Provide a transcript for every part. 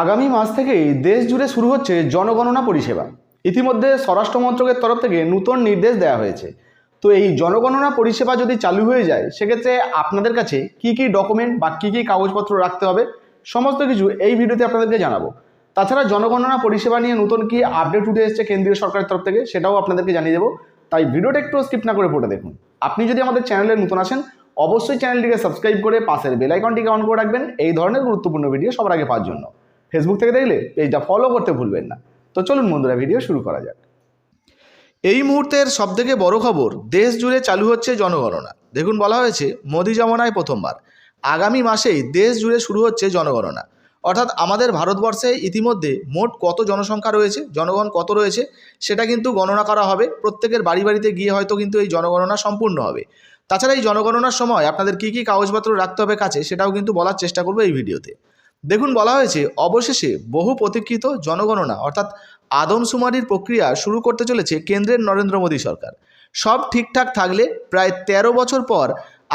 আগামী মাস থেকেই দেশ জুড়ে শুরু হচ্ছে জনগণনা পরিষেবা। ইতিমধ্যে স্বরাষ্ট্র মন্ত্রকের তরফ থেকে নূতন নির্দেশ দেওয়া হয়েছে। তো এই জনগণনা পরিষেবা যদি চালু হয়ে যায়, সেক্ষেত্রে আপনাদের কাছে কি কি ডকুমেন্ট বা কি কি কাগজপত্র রাখতে হবে, সমস্ত কিছু এই ভিডিওতে আপনাদেরকে জানাব। তাছাড়া জনগণনা পরিষেবা নিয়ে নতুন কি আপডেট উঠে এসেছে কেন্দ্রীয় সরকারের তরফ থেকে, সেটাও আপনাদেরকে জানিয়ে দেবো। তাই ভিডিওটা একটু স্কিপ না করে পড়ে দেখুন। আপনি যদি আমাদের চ্যানেলে নতুন আসেন, অবশ্যই চ্যানেলটিকে সাবস্ক্রাইব করে পাশের বেল আইকনটিকে অন করে রাখবেন। এই ধরনের গুরুত্বপূর্ণ ভিডিও সবার আগে পাওয়ার জন্য। ফেসবুক থেকে দেখলে পেজটা ফলো করতে ভুলবেন না। তো চলুন বন্ধুরা ভিডিও শুরু করা যাক। এই মুহূর্তের সবথেকে বড় খবর, দেশ জুড়ে চালু হচ্ছে জনগণনা। দেখুন, বলা হয়েছে, মোদি জমানায় প্রথমবার। আগামী মাসেই দেশ জুড়ে শুরু হচ্ছে জনগণনা। অর্থাৎ আমাদের ভারতবর্ষে ইতিমধ্যে মোট কত জনসংখ্যা রয়েছে, জনগণ কত রয়েছে, সেটা কিন্তু গণনা করা হবে। প্রত্যেকের বাড়ি বাড়িতে গিয়ে হয়তো কিন্তু এই জনগণনা সম্পূর্ণ হবে। তাছাড়া এই জনগণনার সময় আপনাদের কী কী কাগজপত্র রাখতে হবে কাছে, সেটাও কিন্তু বলার চেষ্টা করব এই ভিডিওতে। দেখুন বলা হয়েছে, অবশেষে বহু প্রতীক্ষিত জনগণনা, অর্থাৎ আদমশুমারির প্রক্রিয়া শুরু করতে চলেছে কেন্দ্রের নরেন্দ্র মোদী সরকার। সব ঠিকঠাক থাকলে প্রায় ১৩ বছর পর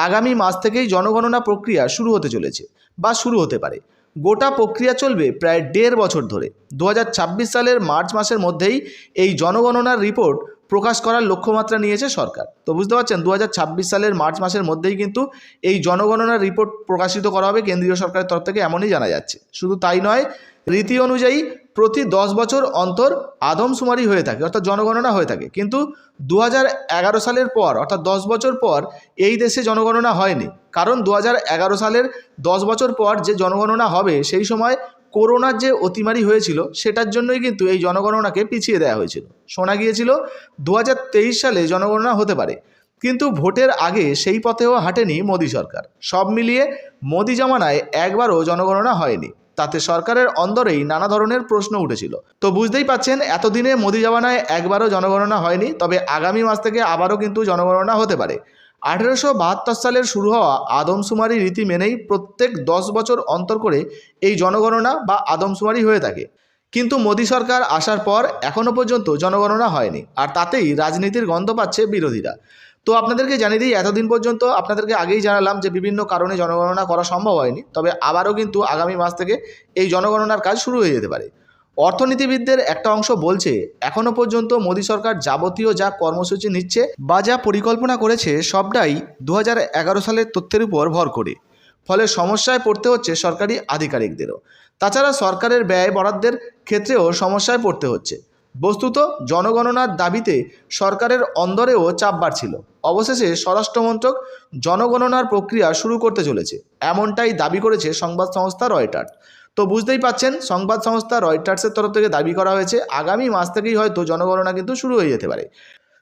আগামী মাস থেকেই জনগণনা প্রক্রিয়া শুরু হতে চলেছে, বা শুরু হতে পারে। গোটা প্রক্রিয়া চলবে প্রায় দেড় বছর ধরে। দু হাজার ছাব্বিশ সালের মার্চ মাসের মধ্যেই এই জনগণনার রিপোর্ট প্রকাশ করার লক্ষ্যমাত্রা নিয়েছে সরকার। তো বুঝতে পারছেন দু হাজার ছাব্বিশ সালের মার্চ মাসের মধ্যেই কিন্তু এই জনগণনার রিপোর্ট প্রকাশিত করা হবে কেন্দ্রীয় সরকারের তরফ থেকে এমনই জানা যাচ্ছে। শুধু তাই নয়, রীতি অনুযায়ী প্রতি দশ বছর অন্তর আদমশুমারি হয়ে থাকে, অর্থাৎ জনগণনা হয়ে থাকে। কিন্তু দু সালের পর, অর্থাৎ দশ বছর পর, এই দেশে জনগণনা হয়নি। কারণ দু সালের দশ বছর পর যে জনগণনা হবে, সেই সময় করোনার যে অতিমারি হয়েছিল, সেটার জন্যই কিন্তু এই জনগণনাকে পিছিয়ে দেওয়া হয়েছিল। শোনা গিয়েছিল দু হাজার তেইশ সালে জনগণনা হতে পারে। কিন্তু ভোটের আগে সেই পথেও হাঁটেনি মোদী সরকার। সব মিলিয়ে মোদী জামানায় একবারও জনগণনা হয়নি। তাতে সরকারের অন্দরেই নানা ধরনের প্রশ্ন উঠেছিল। তো বুঝতেই পাচ্ছেন, এতদিনে মোদি জামানায় একবারও জনগণনা হয়নি, তবে আগামী মাস থেকে আবারও কিন্তু জনগণনা হতে পারে। আঠেরোশো বাহাত্তর সালের শুরু হওয়া আদমশুমারি রীতি মেনেই প্রত্যেক দশ বছর অন্তর করে এই জনগণনা বা আদমশুমারি হয়ে থাকে। কিন্তু মোদী সরকার আসার পর এখনও পর্যন্ত জনগণনা হয়নি আর তাতেই রাজনীতির গন্ধ পাচ্ছে বিরোধীরা। তো আপনাদেরকে জানিয়ে দিই, এতদিন পর্যন্ত আপনাদেরকে আগেই জানালাম যে বিভিন্ন কারণে জনগণনা করা সম্ভব হয়নি, তবে আবারও কিন্তু আগামী মাস থেকে এই জনগণনার কাজ শুরু হয়ে যেতে পারে। অর্থনীতিবিদদের একটা অংশ বলছে এখনও পর্যন্ত মোদী সরকার যাবতীয় যা কর্মসূচি নিচ্ছে বা যা পরিকল্পনা করেছে সবটাই দু হাজার এগারো সালের তথ্যের উপর ভর করে। ফলে সমস্যায় পড়তে হচ্ছে সরকারি আধিকারিকদেরও। তাছাড়া সরকারের ব্যয় বরাদ্দের ক্ষেত্রেও সমস্যায় পড়তে হচ্ছে। বস্তুত জনগণনার দাবিতে সরকারের অন্দরেও চাপ বাড়ছিল। অবশেষে স্বরাষ্ট্রমন্ত্রক জনগণনার প্রক্রিয়া শুরু করতে চলেছে, এমনটাই দাবি করেছে সংবাদ সংস্থা রয়টার্স। তো বুঝতেই পাচ্ছেন, সংবাদ সংস্থা রয়টার্সের তরফ থেকে দাবি করা হয়েছে, আগামী মাস থেকেই হয়তো জনগণনা কিন্তু শুরু হয়ে যেতে পারে।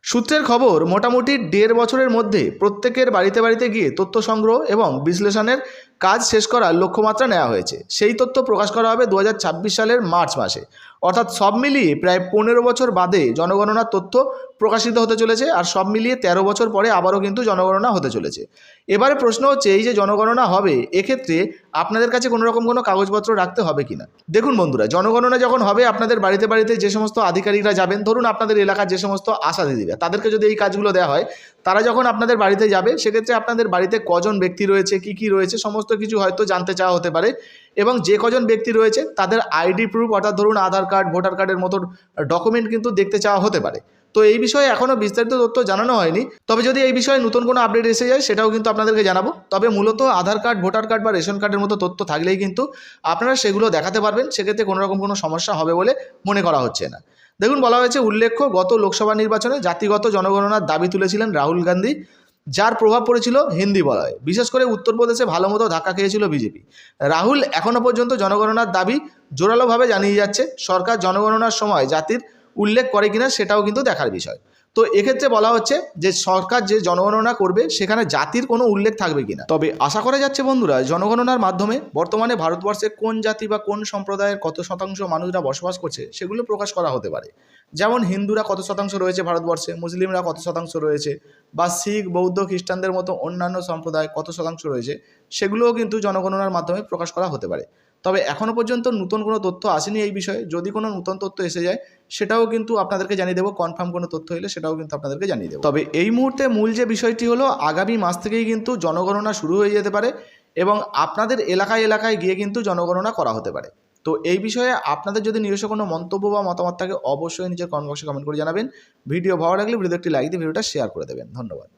সূত্রের খবর, মোটামুটি দেড় বছরের মধ্যে প্রত্যেকের বাড়িতে বাড়িতে গিয়ে তথ্য সংগ্রহ এবং বিশ্লেষণের কাজ শেষ করার লক্ষ্যমাত্রা নেওয়া হয়েছে। সেই তথ্য প্রকাশ করা হবে দু হাজার ছাব্বিশ সালের মার্চ মাসে। অর্থাৎ সব মিলিয়ে প্রায় পনেরো বছর বাদে জনগণনার তথ্য প্রকাশিত হতে চলেছে আর সব মিলিয়ে ১৩ বছর পরে আবারও কিন্তু জনগণনা হতে চলেছে। এবারে প্রশ্ন হচ্ছে, এই যে জনগণনা হবে, এক্ষেত্রে আপনাদের কাছে কোনো রকম কোনো কাগজপত্র রাখতে হবে কিনা? দেখুন বন্ধুরা, জনগণনা যখন হবে, আপনাদের বাড়িতে বাড়িতে যে সমস্ত আধিকারিকরা যাবেন, ধরুন আপনাদের এলাকার যে সমস্ত আশা দিদিরা, তাদেরকে যদি এই কাজগুলো দেওয়া হয়, তারা যখন আপনাদের বাড়িতে যাবে, সেক্ষেত্রে আপনাদের বাড়িতে কজন ব্যক্তি রয়েছে, কি কি রয়েছে, সমস্ত কিছু হয়তো জানতে চাওয়া হতে পারে এবং যে কজন ব্যক্তি রয়েছে, তাদের আইডি প্রুফ, অর্থাৎ ধরুন আধার কার্ড, ভোটার কার্ডের মতো ডকুমেন্ট কিন্তু দেখতে চাওয়া হতে পারে। তো এই বিষয়ে এখনও বিস্তারিত তথ্য জানানো হয়নি। তবে যদি এই বিষয়ে নতুন কোনো আপডেট এসে যায়, সেটাও কিন্তু আপনাদেরকে জানাব। তবে মূলত আধার কার্ড, ভোটার কার্ড বা রেশন কার্ডের মতো তথ্য থাকলেই কিন্তু আপনারা সেগুলো দেখাতে পারবেন। সেক্ষেত্রে কোনো রকম কোনো সমস্যা হবে বলে মনে করা হচ্ছে না। দেখুন, বলা হয়েছে উল্লেখ্য, গত লোকসভা নির্বাচনে জাতিগত জনগণনার দাবি তুলেছিলেন রাহুল গান্ধী, যার প্রভাব পড়েছিল হিন্দি বলয়ে। বিশেষ করে উত্তরপ্রদেশে ভালো মতো ধাক্কা খেয়েছিল বিজেপি। রাহুল এখনও পর্যন্ত জনগণনার দাবি জোরালোভাবে জানিয়ে যাচ্ছে। সরকার জনগণনার সময় জাতির উল্লেখ করে কিনা সেটাও কিন্তু দেখার বিষয়। তো এক্ষেত্রে বলা হচ্ছে যে সরকার যে জনগণনা করবে সেখানে জাতির কোনো উল্লেখ থাকবে কিনা। তবে আশা করা যাচ্ছে বন্ধুরা, জনগণনার মাধ্যমে বর্তমানে ভারতবর্ষে কোন জাতি বা কোন সম্প্রদায়ের কত শতাংশ মানুষরা বসবাস করছে সেগুলো প্রকাশ করা হতে পারে। যেমন হিন্দুরা কত শতাংশ রয়েছে ভারতবর্ষে, মুসলিমরা কত শতাংশ রয়েছে বা শিখ, বৌদ্ধ, খ্রিস্টানদের মতো অন্যান্য সম্প্রদায় কত শতাংশ রয়েছে সেগুলোও কিন্তু জনগণনার মাধ্যমে প্রকাশ করা হতে পারে। তবে এখনও পর্যন্ত নতুন কোনো তথ্য আসেনি এই বিষয়ে। যদি কোনো নতুন তথ্য এসে যায়, সেটাও কিন্তু আপনাদেরকে জানিয়ে দেবো। কনফার্ম কোনো তথ্য হলে সেটাও কিন্তু আপনাদেরকে জানিয়ে দেবো। তবে এই মুহূর্তে মূল যে বিষয়টি হলো, আগামী মাস থেকেই কিন্তু জনগণনা শুরু হয়ে যেতে পারে এবং আপনাদের এলাকায় এলাকায় গিয়ে কিন্তু জনগণনা করা হতে পারে। তো এই বিষয়ে আপনাদের যদি নিজস্ব কোনো মন্তব্য বা মতামত থাকে, অবশ্যই নিজের কমেন্ট বক্সে কমেন্ট করে জানাবেন। ভিডিও ভালো লাগলে ভিডিওতে একটি লাইক দিয়ে ভিডিওটা শেয়ার করে দেবেন। ধন্যবাদ।